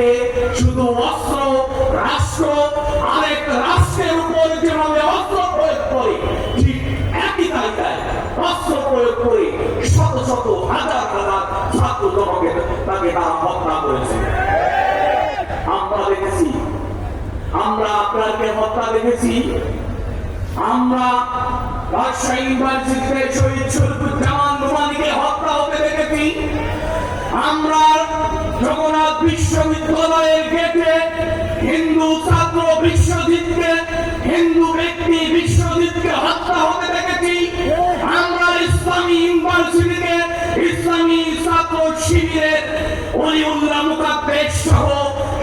রেখে শুধু অস্ত্র, রাষ্ট্র, আরেক রাষ্ট্রের উপর যেভাবে অস্ত্র প্রয়োগ করে, ঠিক একই তালিকায় অস্ত্র প্রয়োগ করে শত শত হাজার হাজার ছাত্র জনকে তাকে তারা হত্যা করেছে। আমরা দেখেছি, আমরা আপনাকে হত্যা দেখেছি। আমরা রাজশাহী ইউনিভার্সিটিতে শহীদ শরীফুজ্জামান রুমানিকে হত্যা হতে দেখেছি। আমরা জগন্নাথ বিশ্ববিদ্যালয়ের গেটে হিন্দু ছাত্র বিশ্বজিৎকে, হিন্দু ব্যক্তি বিশ্বজিৎকে হত্যা হতে দেখেছি। আমরা ইসলামী ইউনিভার্সিটিতে ইসলামী ছাত্র শিবিরের অলিউল্লাহ মুকাদ্দেশ সহ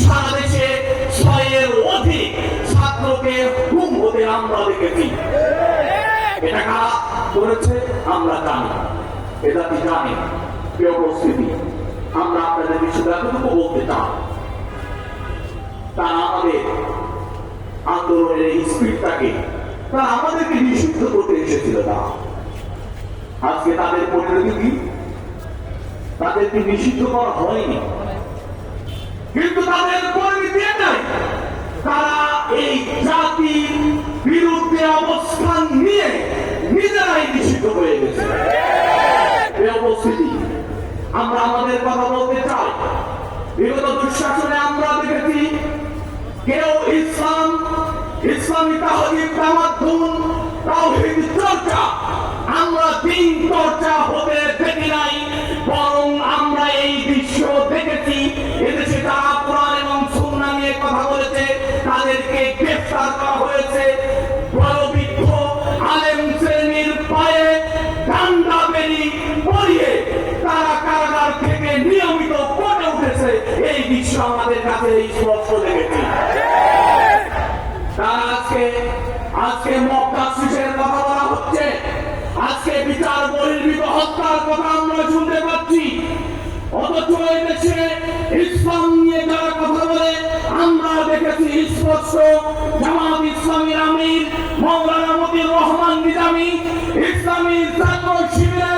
সারা দেশে ছয়ের অধিক ছাত্রকে গুম হতে আমরা দেখেছি। এটা কারা করেছে? আমরা জানি। এটা কি জানি? প্রিয় আমরা আপনাদের এতটুকু বলতে চাই। তারা আমাদের আন্দোলনের স্পিডটাকে, তারা আমাদেরকে নিষিদ্ধ করতে এসেছিল তারা আজকে তাদের পরিণতি তাদেরকে নিষিদ্ধ করা হয়নি। কিন্তু তাদের পরিণতি নাই তারা এই জাতির বিরুদ্ধে অবস্থান নিয়ে নিজেরাই নিষিদ্ধ হয়ে গেছে। আমরা আমাদের কথা বলতে চাই। বিগত দুঃশাসনে আমরা দেখেছি, কেউ ইসলাম ইসলামী তাহলে তাওহীদ, চর্চা, আমরা দিন চর্চা হতে দৃশ্য আমাদের কাছে দেখেছি আজকে আজকে মক্কা শিশের কথা বলা হচ্ছে। আজকে বিচার বহির্ভূত হত্যার কথা আমরা শুনতে পাচ্ছি। অথচ এই দেশে ইসলাম নিয়ে যারা কথা বলে, আমরা দেখেছি স্পষ্ট। জামাত ইসলামীর আমির, মৌলানা রহমান নিজামী ইসলামী ছাত্র শিবিরের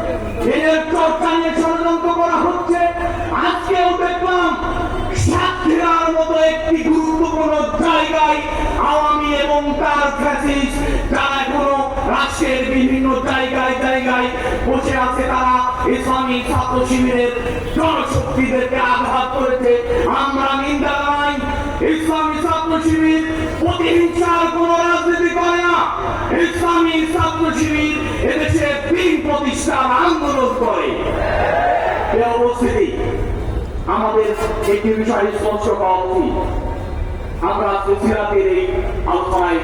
এবং তার ফ্যাসিস্ট যারা এখনও রাষ্ট্রের বিভিন্ন জায়গায় জায়গায় বসে আছে তারা। ইসলামী ছাত্র শিবিরের জনশক্তিদেরকে আঘাত করেছে। আমরা নিন্দা জানাই, ইসলামী ছাত্র শিবির প্রতিহিংসার কোন রাজনীতি করে না। ইসলামী ছাত্র শিবির এদেশে তিন প্রতিষ্ঠার আন্দোলন করে। অবস্থিতি। আমাদের একটি বিষয় স্পষ্ট করা উচিত। আমরা সুশীলাদের এই আলোচনায়